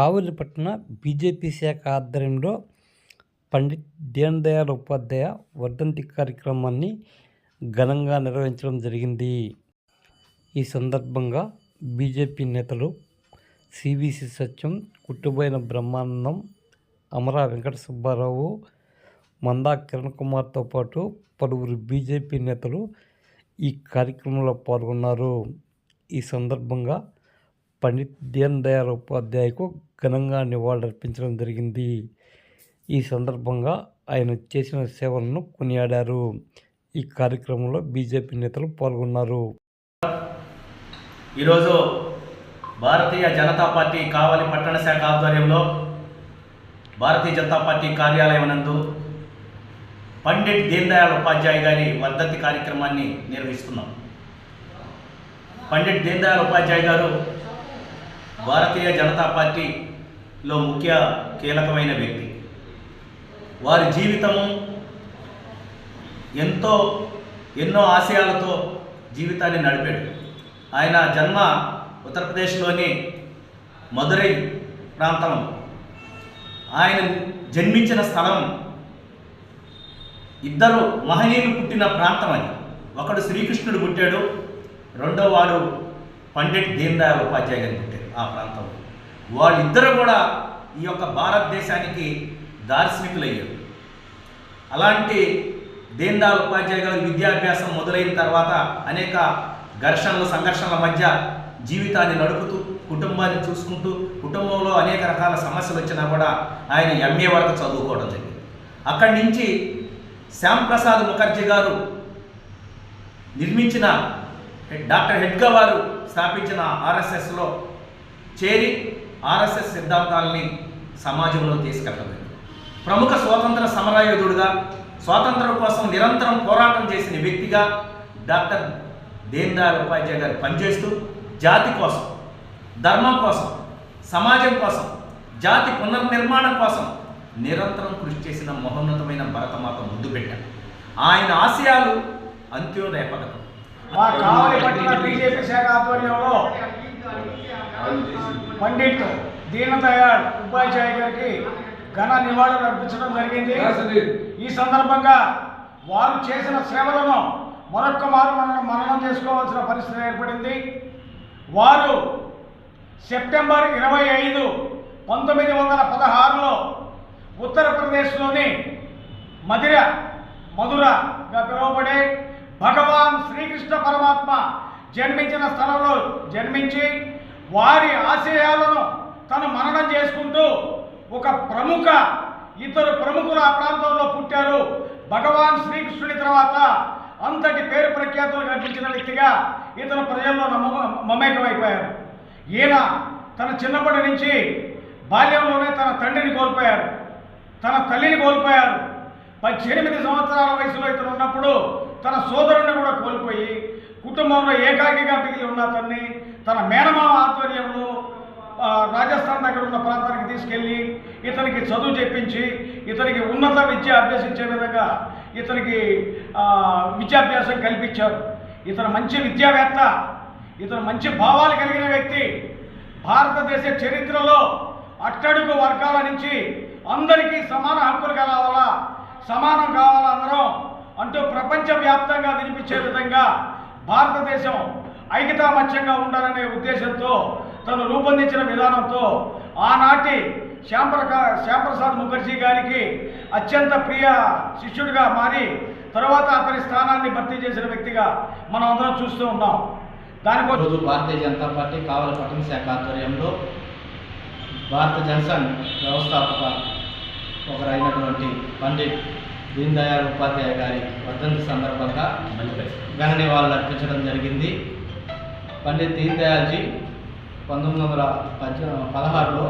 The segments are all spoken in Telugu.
కావలిపట్టణ బీజేపీ శాఖ ఆధ్వర్యంలో పండిత్ దీన్ దయాళ్ ఉపాధ్యాయ వర్ధంతి కార్యక్రమాన్ని ఘనంగా నిర్వహించడం జరిగింది. ఈ సందర్భంగా బీజేపీ నేతలు సివిసి సత్యం కుట్టుబోయిన బ్రహ్మానందం అమరా వెంకట సుబ్బారావు మందా కిరణ్ కుమార్తో పాటు పలువురు బీజేపీ నేతలు ఈ కార్యక్రమంలో పాల్గొన్నారు. ఈ సందర్భంగా పండిత్ దీన్ దయాళ్ ఉపాధ్యాయకు ఘనంగా నివాళులర్పించడం జరిగింది. ఈ సందర్భంగా ఆయన చేసిన సేవలను కొనియాడారు. ఈ కార్యక్రమంలో బీజేపీ నేతలు పాల్గొన్నారు. ఈరోజు భారతీయ జనతా పార్టీ కావలి పట్టణ శాఖ ఆధ్వర్యంలో భారతీయ జనతా పార్టీ కార్యాలయం నందు పండిట్ దీన్ దయాళ్ ఉపాధ్యాయ గారి వర్ధంతి కార్యక్రమాన్ని నిర్వహిస్తున్నాం. పండిట్ దీన్ దయాళ్ ఉపాధ్యాయ గారు భారతీయ జనతా పార్టీలో ముఖ్య కీలకమైన వ్యక్తి. వారి జీవితము ఎంతో ఎన్నో ఆశయాలతో జీవితాన్ని నడిపాడు. ఆయన జన్మ ఉత్తరప్రదేశ్లోని మధురై ప్రాంతం. ఆయన జన్మించిన స్థలం ఇద్దరు మహనీయులు పుట్టిన ప్రాంతం అది. ఒకడు శ్రీకృష్ణుడు పుట్టాడు రెండో వాడు పండిట్ దీన్ దయాళ్ ఉపాధ్యాయ గారు పుట్టాడు ఆ ప్రాంతంలో. వాళ్ళిద్దరూ కూడా ఈ యొక్క భారతదేశానికి దార్శనికులయ్యారు. అలాంటి దీన్దాల్ ఉపాధ్యాయ గారి విద్యాభ్యాసం మొదలైన తర్వాత అనేక ఘర్షణలు సంఘర్షణల మధ్య జీవితాన్ని నడుపుతూ కుటుంబాన్ని చూసుకుంటూ కుటుంబంలో అనేక రకాల సమస్యలు వచ్చినా కూడా ఆయన ఎంఏ వరకు చదువుకోవడం జరిగింది. అక్కడి నుంచి శ్యామ్ ప్రసాద్ ముఖర్జీ గారు నిర్మించిన డాక్టర్ హెడ్గా వారు స్థాపించిన ఆర్ఎస్ఎస్లో చేరి ఆర్ఎస్ఎస్ సిద్ధాంతాలని సమాజంలో తీసుకెళ్ళలేదు ప్రముఖ స్వాతంత్ర సమరయోధుడుగా స్వాతంత్రం కోసం నిరంతరం పోరాటం చేసిన వ్యక్తిగా డాక్టర్ దీన్ దయాళ్ ఉపాధ్యాయ గారు పనిచేస్తూ జాతి కోసం ధర్మం కోసం సమాజం కోసం జాతి పునర్నిర్మాణం కోసం నిరంతరం కృషి చేసిన మహోన్నతమైన భరతమాత ముందు పెట్టారు ఆయన ఆశయాలు అంత్యోదయ పథకం. బీజేపీ శాఖ ఆధ్వర్యంలో పండిట్ దీనదయాళ్ ఉపాధ్యాయ గారికి ఘన నివాళులు అర్పించడం జరిగింది. ఈ సందర్భంగా వారు చేసిన సేవలను మరొక్క మారు మనం మననం చేసుకోవాల్సిన పరిస్థితి ఏర్పడింది. వారు సెప్టెంబర్ ఇరవై ఐదు పంతొమ్మిది వందల పదహారులో ఉత్తరప్రదేశ్లోని మధిర మధురగా పిలువబడే భగవాన్ శ్రీకృష్ణ పరమాత్మ జన్మించిన స్థలంలో జన్మించి వారి ఆశయాలను తను మననం చేసుకుంటూ ఒక ప్రముఖ ఇద్దరు ప్రముఖులు ఆ ప్రాంతంలో పుట్టారు. భగవాన్ శ్రీకృష్ణుడి తర్వాత అంతటి పేరు ప్రఖ్యాతులు కల్పించిన వ్యక్తిగా ఇతను ప్రజల్లో మమేకమైపోయారు. ఈయన తన చిన్నప్పటి నుంచి బాల్యంలోనే తన తండ్రిని కోల్పోయారు. తన తల్లిని కోల్పోయారు. పద్దెనిమిది సంవత్సరాల వయసులో ఇతను ఉన్నప్పుడు తన సోదరుని కూడా కోల్పోయి కుటుంబంలో ఏకాకిగా మిగిలి ఉన్న అతన్ని తన మేనమామ ఆధ్వర్యంలో రాజస్థాన్ దగ్గర ఉన్న ప్రాంతానికి తీసుకెళ్ళి ఇతనికి చదువు చెప్పించి ఇతనికి ఉన్నత విద్య అభ్యసించే విధంగా ఇతనికి విద్యాభ్యాసం కల్పించారు. ఇతను మంచి విద్యావేత్త ఇతను మంచి భావాలు కలిగిన వ్యక్తి. భారతదేశ చరిత్రలో అట్టడుగు వర్గాల నుంచి అందరికీ సమాన హక్కులు కలవాలా సమానం అంటూ ప్రపంచవ్యాప్తంగా వినిపించే విధంగా భారతదేశం ఐకతామత్యంగా ఉండాలనే ఉద్దేశంతో తను రూపొందించిన విధానంతో ఆనాటి శ్యాంప్రకా శ్యాంప్రసాద్ ముఖర్జీ గారికి అత్యంత ప్రియ శిష్యుడిగా మారి తర్వాత అతని స్థానాన్ని భర్తీ చేసిన వ్యక్తిగా మనం అందరం చూస్తూ ఉన్నాం. దానికోసం భారతీయ జనతా పార్టీ కావలి పట్టణ శాఖ ఆధ్వర్యంలో భారత జనసంఘ్ వ్యవస్థాపక ఒకరైనటువంటి పండిట్ దీన్ దయాళ్ ఉపాధ్యాయ గారి వర్ధంతి సందర్భంగా ఘన నివాళులు అర్పించడం జరిగింది. పండిత్ దీన్ దయాల్జీ పంతొమ్మిది వందల పద్దె పదహారులో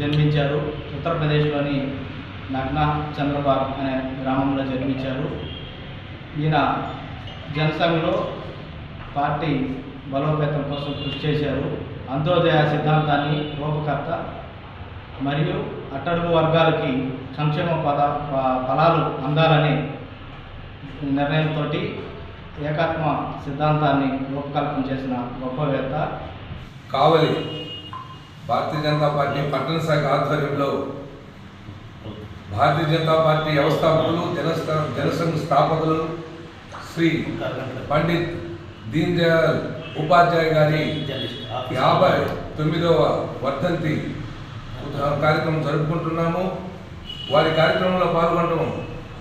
జన్మించారు. ఉత్తరప్రదేశ్లోని నగ్న చంద్రబాబు అనే గ్రామంలో జన్మించారు. ఈయన జనసంఘలో పార్టీ బలోపేతం కోసం కృషి చేశారు. అంత్యోదయ సిద్ధాంతాన్ని రూపకర్త మరియు అట్టడుగు వర్గాలకి సంక్షేమ పద ఫలాలు అందాలనే నిర్ణయంతో ఏకాత్మ సిద్ధాంతాన్ని రూపకల్పన చేసిన గొప్పవేత్త కావలి భారతీయ జనతా పార్టీ పట్టణ శాఖ ఆధ్వర్యంలో భారతీయ జనతా పార్టీ వ్యవస్థాపకులు జనస్థ జనసంఘ స్థాపకులు శ్రీ పండిత్ దీన్ దయాళ్ ఉపాధ్యాయ గారి యాభై తొమ్మిదవ వర్ధంతి కార్యక్రమం జరుపుకుంటున్నాము. వారి కార్యక్రమంలో పాల్గొనడం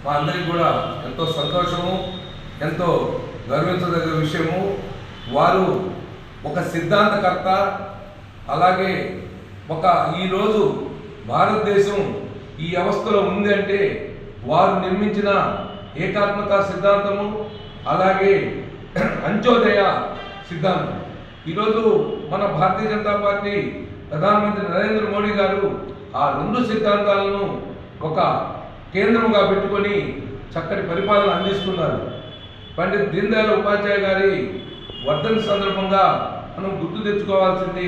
మా అందరికీ కూడా ఎంతో సంతోషము ఎంతో గర్వించదగ్గ విషయము. వారు ఒక సిద్ధాంతకర్త అలాగే ఒక ఈరోజు భారతదేశం ఈ అవస్థలో ఉంది అంటే వారు నిర్మించిన ఏకాత్మక సిద్ధాంతము అలాగే అంత్యోదయ సిద్ధాంతం. ఈరోజు మన భారతీయ జనతా పార్టీ ప్రధానమంత్రి నరేంద్ర మోడీ గారు ఆ రెండు సిద్ధాంతాలను ఒక కేంద్రముగా పెట్టుకొని చక్కటి పరిపాలన అందిస్తున్నారు. పండిత్ దీన్ దయాళ్ ఉపాధ్యాయ గారి వర్ధన సందర్భంగా మనం గుర్తు తెచ్చుకోవాల్సింది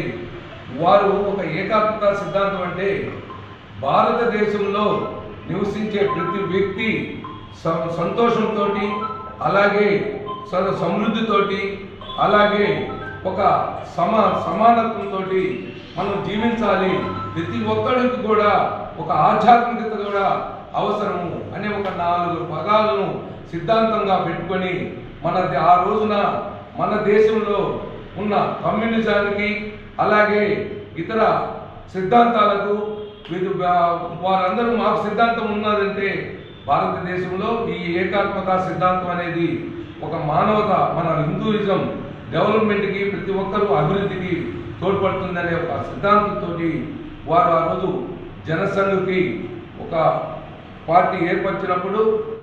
వారు ఒక ఏకాత్మక సిద్ధాంతం అంటే భారతదేశంలో నివసించే ప్రతి వ్యక్తి సంతోషంతో అలాగే సమృద్ధితోటి అలాగే ఒక సమ సమానత్వంతో మనం జీవించాలి. ప్రతి ఒక్కరికి కూడా ఒక ఆధ్యాత్మికత కూడా అవసరము అనే ఒక నాలుగు పదాలను సిద్ధాంతంగా పెట్టుకొని మన ఆ రోజున మన దేశంలో ఉన్న కమ్యూనిజానికి అలాగే ఇతర సిద్ధాంతాలకు వీరు వారందరూ మాకు సిద్ధాంతం ఉన్నదంటే భారతదేశంలో ఈ ఏకాత్మక సిద్ధాంతం అనేది ఒక మానవత మన హిందూయిజం డెవలప్మెంట్కి ప్రతి ఒక్కరూ అభివృద్ధికి తోడ్పడుతుందనే ఒక సిద్ధాంతంతో వారు ఆ రోజు జనసంఘకి ఒక పార్టీ ఏర్పరిచినప్పుడు